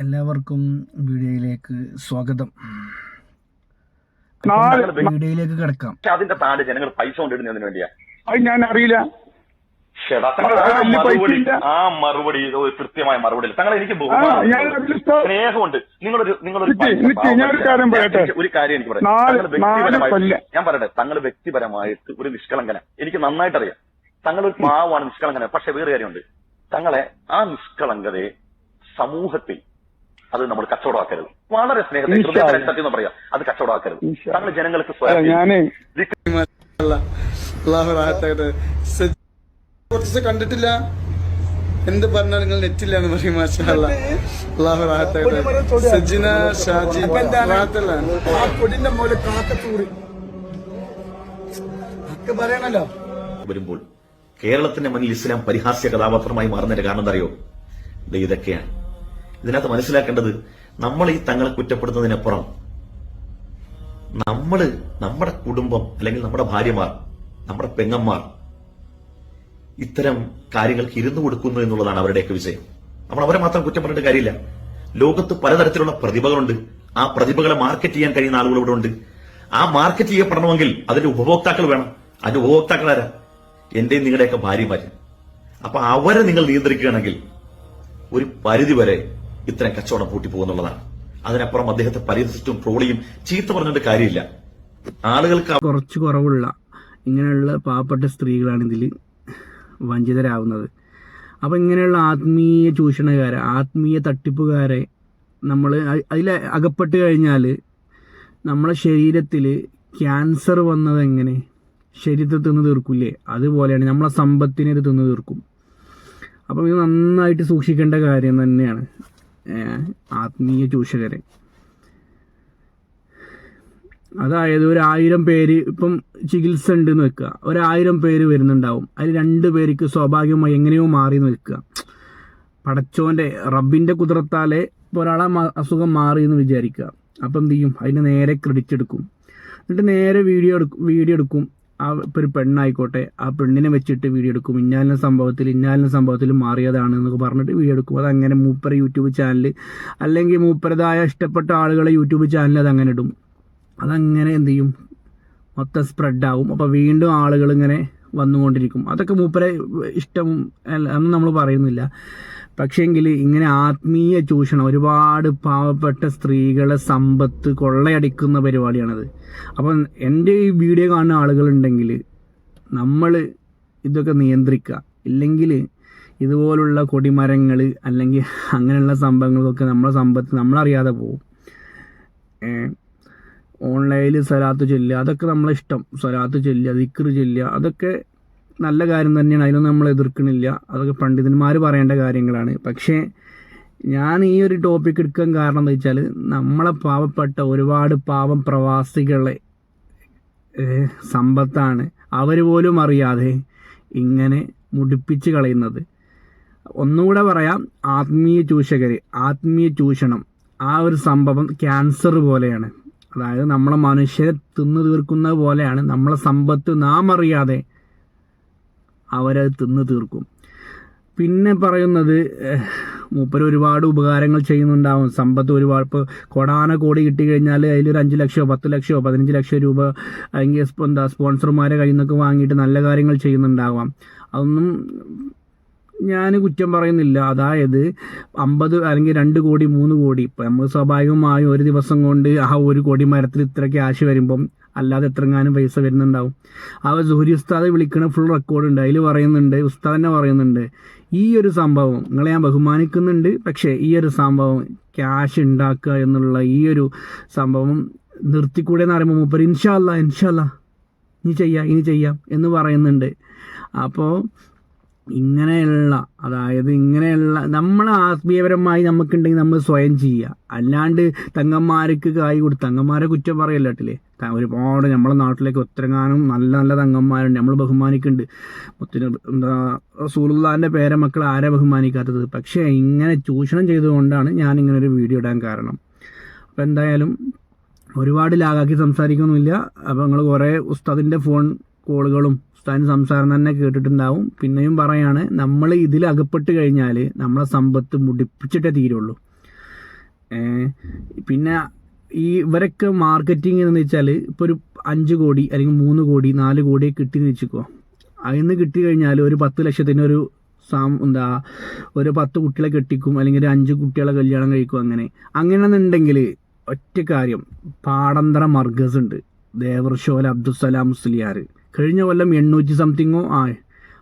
എല്ലാവർക്കും വീഡിയോയിലേക്ക് സ്വാഗതം. നാല് വീഡിയോയിലേക്ക് കിടക്കാം. അതിന്റെ താഴെ ജനങ്ങൾ പൈസ കൊണ്ടിടുന്നതിന് വേണ്ടിയാ. അത് ഞാൻ അറിയില്ല. ശ്ശെടാ, തങ്ങൾ ആ പൈസ മറുപടി ഇല്ല. ആ മറുപടി ഇത് ഒരു കൃത്യമായ മറുപടി തങ്ങൾ എനിക്ക് ആ, ഞാൻ അതിൽ സ്റ്റോ- സ്നേഹമുണ്ട്. നിങ്ങളൊരു നിങ്ങളൊരു നിക്ക്, ഞാനൊരു കാര്യം പറയട്ടെ. ഒരു കാര്യം എനിക്ക് പറയാം. നാല്- തങ്ങൾ നാല് കൊല്ലം. ഞാൻ പറയട്ടെ തങ്ങൾ വ്യക്തിപരമായിട്ട് ഒരു നിഷ്കളങ്കന. എനിക്ക് നന്നായിട്ട് അറിയാം തങ്ങൾ ഒരു പാവാണ് നിഷ്കളങ്കന. പക്ഷെ വേറെ കാര്യമുണ്ട്. തങ്ങളെ ആ നിഷ്കളങ്കതയെ സമൂഹത്തിൽ അത് നമ്മൾ കച്ചവടമാക്കരുത്. വളരെ സ്നേഹത്തെ ഇൻഷാ ഹൃദയത്തിൽ സത്യം പറയാം. അത് കച്ചവടമാക്കരുത്. താങ്കൾ ജനങ്ങൾക്ക് സ്വയം കണ്ടിട്ടില്ല. എന്ത് പറഞ്ഞാൽ നിങ്ങൾ നെറ്റില്ലാന്ന് പറയും സജ്ജിന ഷാജി കൊടിന്റെ കാക്കത്തൂറി പറയണല്ലോ. വരുമ്പോൾ കേരളത്തിന്റെ മുന്നിൽ ഇസ്ലാം പരിഹാസ്യ കഥാപാത്രമായി മാറുന്നതിന്റെ കാരണം എന്താ അറിയോ ദേ ഇതൊക്കെയാണ്. ഇതിനകത്ത് മനസ്സിലാക്കേണ്ടത് നമ്മൾ ഈ തങ്ങളെ കുറ്റപ്പെടുത്തുന്നതിനപ്പുറം നമ്മൾ നമ്മുടെ കുടുംബം അല്ലെങ്കിൽ നമ്മുടെ ഭാര്യമാർ നമ്മുടെ പെങ്ങന്മാർ ഇത്തരം കാര്യങ്ങൾക്ക് ഇരുന്നു കൊടുക്കുന്നു എന്നുള്ളതാണ് അവരുടെയൊക്കെ വിജയം. നമ്മൾ അവരെ മാത്രം കുറ്റം കാര്യമില്ല. ലോകത്ത് പലതരത്തിലുള്ള പ്രതിഭകളുണ്ട്. ആ പ്രതിഭകളെ മാർക്കറ്റ് ചെയ്യാൻ കഴിയുന്ന ആളുകൾ ഇവിടെ ഉണ്ട്. ആ മാർക്കറ്റ് ചെയ്യപ്പെടണമെങ്കിൽ അതിന്റെ ഉപഭോക്താക്കൾ വേണം. അതിന്റെ ഉപഭോക്താക്കൾ ആരാ? എന്റെയും നിങ്ങളുടെയൊക്കെ ഭാര്യമാര്. അപ്പൊ അവരെ നിങ്ങൾ നിയന്ത്രിക്കുകയാണെങ്കിൽ ഒരു പരിധി വരെ ഇത്തരം കച്ചവടം പൂട്ടിപ്പോകുന്നുള്ളതാണ്. അതിനപ്പുറം അദ്ദേഹത്തെ പരിഹസിച്ചും ട്രോളിയും ചീത്ത പറഞ്ഞിട്ട് കാര്യമില്ല. ആളുകൾക്ക് കുറച്ച് കുറവുള്ള ഇങ്ങനെയുള്ള പാവപ്പെട്ട സ്ത്രീകളാണ് ഇതിൽ വഞ്ചിതരാകുന്നത് അപ്പോൾ ഇങ്ങനെയുള്ള ആത്മീയ ചൂഷണക്കാരെ ആത്മീയ തട്ടിപ്പുകാരെ നമ്മൾ അതിൽ അകപ്പെട്ട് കഴിഞ്ഞാൽ നമ്മളെ ശരീരത്തിൽ ക്യാൻസർ വന്നത് എങ്ങനെ? ശരീരത്തിൽ തിന്ന് തീർക്കില്ലേ? അതുപോലെയാണ് നമ്മളെ സമ്പത്തിനെ ഇത് തിന്ന് തീർക്കും. അപ്പം ഇത് നന്നായിട്ട് സൂക്ഷിക്കേണ്ട കാര്യം തന്നെയാണ്. ആത്മീയ ചൂഷകരെ. അതായത് ഒരു പേര് ഇപ്പം ചികിത്സ ഉണ്ടെന്ന് വെക്കുക. ഒരായിരം പേര് വരുന്നുണ്ടാവും. അതിൽ രണ്ട് പേർക്ക് സ്വാഭാവികമായി എങ്ങനെയോ മാറി എന്ന് വെക്കുക. പടച്ചോന്റെ റബ്ബിന്റെ കുതിരത്താലെ ഒരാളെ അസുഖം മാറി എന്ന് വിചാരിക്കുക. അപ്പം എന്ത് ചെയ്യും? അതിന് നേരെ ക്രെഡിറ്റ് എടുക്കും. എന്നിട്ട് നേരെ വീഡിയോ എടുക്കും വീഡിയോ എടുക്കും. ആ ഇപ്പോൾ ഒരു പെണ്ണായിക്കോട്ടെ ആ പെണ്ണിനെ വെച്ചിട്ട് വീഡിയോ എടുക്കും. ഇന്നാലിന സംഭവത്തിൽ ഇന്നാലിന സംഭവത്തിൽ മാറിയതാണ് എന്നൊക്കെ പറഞ്ഞിട്ട് വീഡിയോ എടുക്കും. അതങ്ങനെ മൂപ്പർ യൂട്യൂബ് ചാനൽ അല്ലെങ്കിൽ മൂപ്പരതായ ഇഷ്ടപ്പെട്ട ആളുകളെ യൂട്യൂബ് ചാനൽ അതങ്ങനെ ഇടും. അതങ്ങനെ എന്ത് ചെയ്യും? മൊത്തം സ്പ്രെഡാവും അപ്പോൾ വീണ്ടും ആളുകൾ ഇങ്ങനെ വന്നുകൊണ്ടിരിക്കും. അതൊക്കെ മൂപ്പരെ ഇഷ്ടം എന്ന് നമ്മൾ പറയുന്നില്ല. പക്ഷേങ്കിൽ ഇങ്ങനെ ആത്മീയ ചൂഷണം ഒരുപാട് പാവപ്പെട്ട സ്ത്രീകളെ സമ്പത്ത് കൊള്ളയടിക്കുന്ന പരിപാടിയാണത്. അപ്പം എന്റെ ഈ വീഡിയോ കാണുന്ന ആളുകളുണ്ടെങ്കിൽ നമ്മൾ ഇതൊക്കെ നിയന്ത്രിക്കുക. ഇല്ലെങ്കിൽ ഇതുപോലുള്ള കൊടിമരങ്ങൾ അല്ലെങ്കിൽ അങ്ങനെയുള്ള സംഭവങ്ങൾക്കൊക്കെ നമ്മളെ സമ്പത്ത് നമ്മളറിയാതെ പോകും ഓൺലൈനിൽ സ്വലാത്ത് ചൊല്ലുക. അതൊക്കെ നമ്മളെ ഇഷ്ടം. സ്വലാത്ത് ചൊല്ലുക ദിക്ർ ചൊല്ലുക. അതൊക്കെ നല്ല കാര്യം തന്നെയാണ്. അതിനൊന്നും നമ്മൾ എതിർക്കണില്ല. അതൊക്കെ പണ്ഡിതന്മാർ പറയേണ്ട കാര്യങ്ങളാണ്. പക്ഷേ ഞാൻ ഈ ഒരു ടോപ്പിക് എടുക്കാൻ കാരണം എന്താ വെച്ചാൽ നമ്മളെ പാവപ്പെട്ട ഒരുപാട് പാവം പ്രവാസികളെ സമ്പത്താണ് അവർ പോലും അറിയാതെ ഇങ്ങനെ മുടിപ്പിച്ച് കളയുന്നത്. ഒന്നുകൂടെ പറയാം. ആത്മീയ ചൂഷകർ ആത്മീയ ചൂഷണം. ആ ഒരു സംഭവം ക്യാൻസർ പോലെയാണ്. അതായത് നമ്മളെ മനുഷ്യരെ തിന്നു തീർക്കുന്നത് പോലെയാണ് നമ്മളെ സമ്പത്ത് നാം അറിയാതെ അവരത് തിന്നു തീർക്കും. പിന്നെ പറയുന്നത് മൂപ്പർ ഒരുപാട് ഉപകാരങ്ങൾ ചെയ്യുന്നുണ്ടാവും. സമ്പത്ത് ഒരുപാട് ഇപ്പോൾ കൊടാന കോടി കിട്ടിക്കഴിഞ്ഞാൽ അതിലൊരു അഞ്ച് ലക്ഷമോ പത്ത് ലക്ഷമോ പതിനഞ്ച് ലക്ഷം രൂപ അല്ലെങ്കിൽ എന്താ സ്പോൺസർമാരെ കയ്യിൽ നിന്നൊക്കെ വാങ്ങിയിട്ട് നല്ല കാര്യങ്ങൾ ചെയ്യുന്നുണ്ടാവാം. അതൊന്നും ഞാൻ കുറ്റം പറയുന്നില്ല. അതായത് അമ്പത് അല്ലെങ്കിൽ രണ്ട് കോടി മൂന്ന് കോടി. ഇപ്പം നമ്മൾ സ്വാഭാവികമായും ഒരു ദിവസം കൊണ്ട് ആ ഒരു കോടി മരത്തിൽ ഇത്ര ക്യാഷ് വരുമ്പം അല്ലാതെ എത്രങ്ങാനും പൈസ വരുന്നുണ്ടാവും. ആ സുഹരി ഉസ്താദ് വിളിക്കണ ഫുൾ റെക്കോർഡ് ഉണ്ട്. അതിൽ പറയുന്നുണ്ട് ഉസ്താദ് തന്നെ പറയുന്നുണ്ട്. ഈ ഒരു സംഭവം നിങ്ങളെ ഞാൻ ബഹുമാനിക്കുന്നുണ്ട്. പക്ഷേ ഈ ഒരു സംഭവം ക്യാഷ് ഉണ്ടാക്കുക എന്നുള്ള ഈ ഒരു സംഭവം നിർത്തിക്കൂടെ എന്ന് പറയുമ്പോൾ മൂപ്പർ ഇൻഷാല്ല ഇൻഷാല്ല ഇനി ചെയ്യാം ഇനി ചെയ്യാം എന്ന് പറയുന്നുണ്ട്. അപ്പോൾ ഇങ്ങനെയുള്ള അതായത് ഇങ്ങനെയുള്ള നമ്മൾ ആത്മീയപരമായി നമുക്കുണ്ടെങ്കിൽ നമ്മൾ സ്വയം ചെയ്യുക. അല്ലാണ്ട് തങ്ങന്മാർക്ക് കായ് കൊടുത്ത് തങ്ങന്മാരെ കുറ്റം പറയല്ല കേട്ടില്ലേ? ഒരുപാട് നമ്മളെ നാട്ടിലേക്ക് ഒത്തിരങ്ങാനും നല്ല നല്ല തങ്ങന്മാരുണ്ട്. നമ്മൾ ബഹുമാനിക്കുന്നുണ്ട്. ഒത്തിരി എന്താ പേരെ മക്കൾ ആരെ ബഹുമാനിക്കാത്തത്? പക്ഷേ ഇങ്ങനെ ചൂഷണം ചെയ്തുകൊണ്ടാണ് ഞാൻ ഇങ്ങനെ ഒരു വീഡിയോ ഇടാൻ കാരണം. അപ്പോൾ എന്തായാലും ഒരുപാട് ലാഗാക്കി സംസാരിക്കൊന്നുമില്ല. അപ്പോൾ നിങ്ങൾ കുറേ ഉസ്താദിന്റെ ഫോൺ കോളുകളും ഉസ്താദിന്റെ സംസാരം തന്നെ കേട്ടിട്ടുണ്ടാവും. പിന്നെയും പറയാണ് നമ്മൾ ഇതിൽ അകപ്പെട്ട് കഴിഞ്ഞാൽ നമ്മളെ സമ്പത്ത് മുടിപ്പിച്ചിട്ടേ തീരുള്ളൂ. പിന്നെ ഈ ഇവരൊക്കെ മാർക്കറ്റിംഗ് എന്ന് വെച്ചാൽ ഇപ്പോൾ ഒരു അഞ്ച് കോടി അല്ലെങ്കിൽ മൂന്ന് കോടി നാല് കോടി കിട്ടിയെന്ന് വെച്ചിക്കോ. അതിൽ നിന്ന് കിട്ടി കഴിഞ്ഞാൽ ഒരു പത്ത് ലക്ഷത്തിന് ഒരു സാം എന്താ ഒരു പത്ത് കുട്ടികളെ കെട്ടിക്കും അല്ലെങ്കിൽ ഒരു അഞ്ച് കുട്ടികളെ കല്യാണം കഴിക്കും അങ്ങനെ. അങ്ങനെയെന്നുണ്ടെങ്കിൽ ഒറ്റ കാര്യം പാടന്തര മർഗസ് ഉണ്ട് ദേവർഷോൽ അബ്ദുസലാം മുസ്ലിയാർ. കഴിഞ്ഞ കൊല്ലം എണ്ണൂറ്റി സംതിങ്ങോ ആ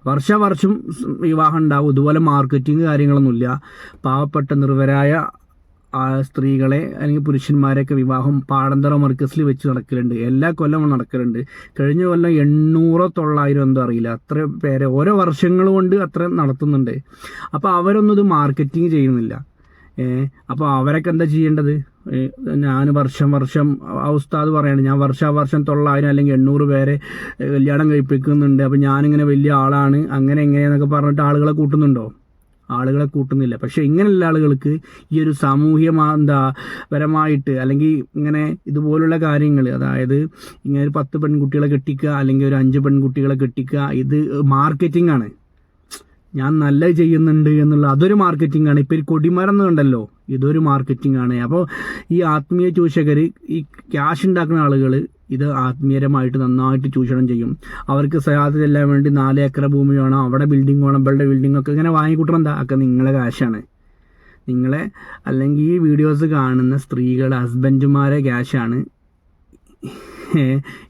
വർഷാവർഷം വിവാഹം ഉണ്ടാവും. ഇതുപോലെ മാർക്കറ്റിംഗ് കാര്യങ്ങളൊന്നുമില്ല. പാവപ്പെട്ട നിർവരായ സ്ത്രീകളെ അല്ലെങ്കിൽ പുരുഷന്മാരെയൊക്കെ വിവാഹം പാടന്തറ മർക്കസിൽ വെച്ച് നടക്കലുണ്ട്. എല്ലാ കൊല്ലവും നടക്കലുണ്ട്. കഴിഞ്ഞ കൊല്ലം എണ്ണൂറോ തൊള്ളായിരം എന്തോ അറിയില്ല. അത്ര പേരെ ഓരോ വർഷങ്ങൾ കൊണ്ട് അത്ര നടത്തുന്നുണ്ട്. അപ്പോൾ അവരൊന്നും ഇത് മാർക്കറ്റിംഗ് ചെയ്യുന്നില്ല. അപ്പോൾ അവരൊക്കെ എന്താ ചെയ്യേണ്ടത്? ഞാൻ വർഷം വർഷം ഉസ്താദ് പറയാണ് ഞാൻ വർഷാവർഷം തൊള്ളായിരം അല്ലെങ്കിൽ എണ്ണൂറ് പേരെ കല്യാണം കഴിപ്പിക്കുന്നുണ്ട്. അപ്പം ഞാനിങ്ങനെ വലിയ ആളാണ്. അങ്ങനെ എങ്ങനെയെന്നൊക്കെ പറഞ്ഞിട്ട് ആളുകളെ കൂട്ടുന്നുണ്ടോ? ആളുകളെ കൂട്ടുന്നില്ല. പക്ഷേ ഇങ്ങനെയുള്ള ആളുകൾക്ക് ഈ ഒരു സാമൂഹ്യ എന്താ പരമായിട്ട് അല്ലെങ്കിൽ ഇങ്ങനെ ഇതുപോലുള്ള കാര്യങ്ങൾ അതായത് ഇങ്ങനെ ഒരു പത്ത് പെൺകുട്ടികളെ കെട്ടിക്കുക അല്ലെങ്കിൽ ഒരു അഞ്ച് പെൺകുട്ടികളെ കെട്ടിക്കുക ഇത് മാർക്കറ്റിംഗ് ആണ്. ഞാൻ നല്ല ചെയ്യുന്നുണ്ട് എന്നുള്ള അതൊരു മാർക്കറ്റിംഗ് ആണ്. ഇപ്പം ഒരു കൊടിമരം എന്നുണ്ടല്ലോ ഇതൊരു മാർക്കറ്റിംഗ് ആണ്. അപ്പോൾ ഈ ആത്മീയ ചൂഷകർ ഈ ക്യാഷ് ഉണ്ടാക്കുന്ന ആളുകൾ ഇത് ആത്മീയരമായിട്ട് നന്നായിട്ട് ചൂഷണം ചെയ്യും. അവർക്ക് സയാത്ത് വേണ്ടി നാല് ഏക്കർ ഭൂമി വേണം അവിടെ ബിൽഡിംഗ് വേണം ഇവളുടെ ബിൽഡിംഗ് ഒക്കെ ഇങ്ങനെ വാങ്ങിക്കൂട്ടണം എന്താ? ഒക്കെ നിങ്ങളെ കാശാണ് നിങ്ങളെ അല്ലെങ്കിൽ ഈ വീഡിയോസ് കാണുന്ന സ്ത്രീകൾ ഹസ്ബൻഡുമാരെ ക്യാഷാണ്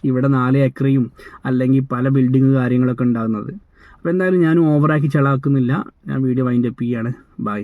ഇവിടെ നാല് ഏക്കറയും അല്ലെങ്കിൽ പല ബിൽഡിങ് കാര്യങ്ങളൊക്കെ ഉണ്ടാകുന്നത് അപ്പോൾ എന്തായാലും ഞാൻ ഓവറാക്കി ചളാക്കുന്നില്ല. ഞാൻ വീഡിയോ വൈൻഡപ്പ് ചെയ്യാണ്. ബൈ